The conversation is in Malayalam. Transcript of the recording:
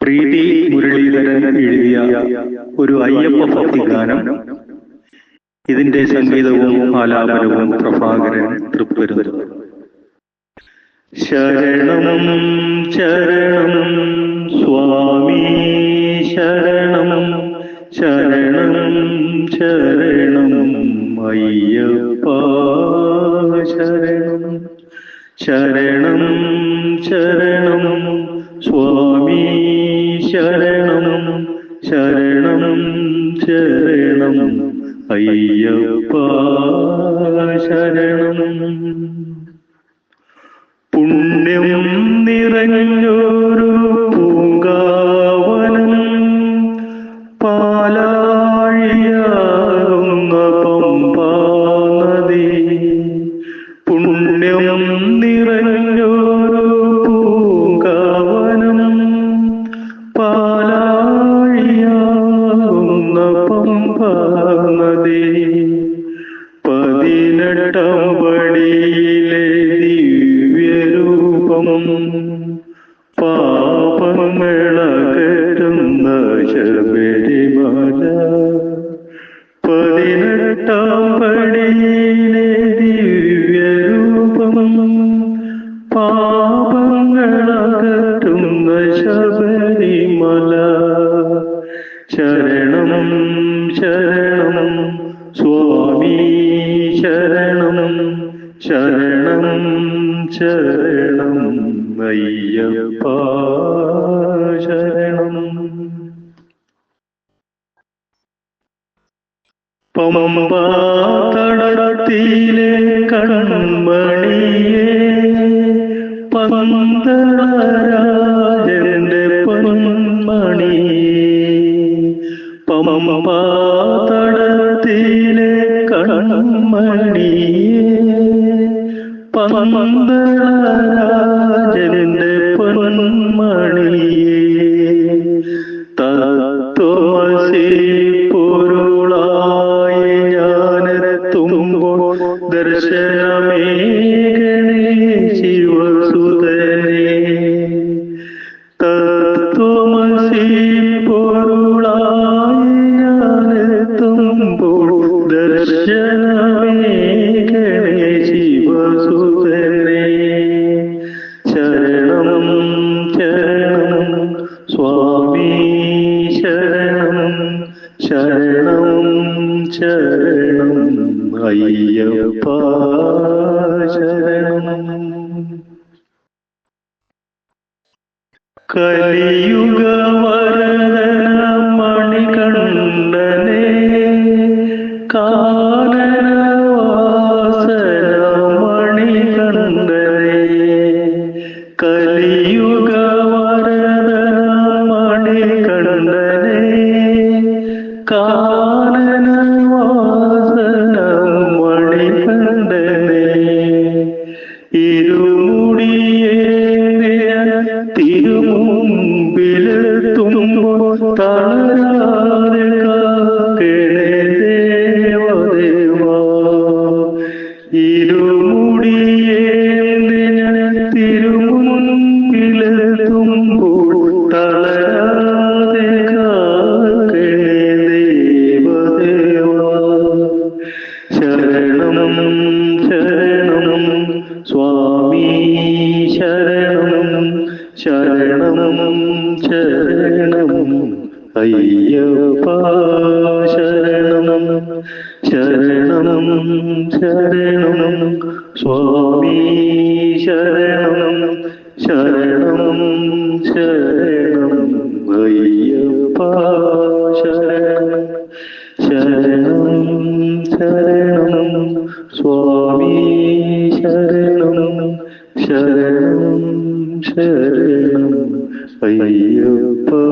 പ്രീതി മുരളീധരൻ എഴുതിയ ഒരു അയ്യപ്പ ഭക്തി ഗാനം ഇതിന്റെ സംഗീതവും ആലാപനവും പ്രഭാകരൻ തൃപ്പരുന്നത് ശരണം ശരണം സ്വാമി ശരണം. ശരണം ശരണം അയ്യപ്പ ശരണം. ശരണം ശരണം സ്വാമി ശരണം ശരണം ശരണം. അയ്യപ്പ ശരണം. പാലാഴിയാകുന്ന പമ്പാ നദി ശരണം. ശരണം സ്വാമി ശരണം. ശരണം ശരണം. അയ്യപ്പ ശരണം. പമ്പാ തടത്തിലെ കൺമണിയെ തടത്തിലെ കൺമണിയെ പന്തളരാജന്റെ പൊന്മണിയെ തത്വസി പൊരുളായി ഞാനെത്തുമ്പോൾ ദർശനമേകണേ ശിവസുതനെ. തത്വമസി ശരണം ശരണം അയ്യപ്പ ശരണം കലിയുഗ വരണ മണികണ്ഠനെ കാനനവാസന മണികണ്ഠനെ കലിയുഗ കാനനവാസന മണികണ്ഠനെ. ഇരുമുടിയേ ശരണം ശരണം സ്വാമി ശരണം ശരണം ശരണം അയ്യപ്പ ശരണം ശരണം ശരണം സ്വാമി ശരണം ശരണം ശരണം അയ്യപ്പ ശരണം ശരണം शरणम अय्यप्पा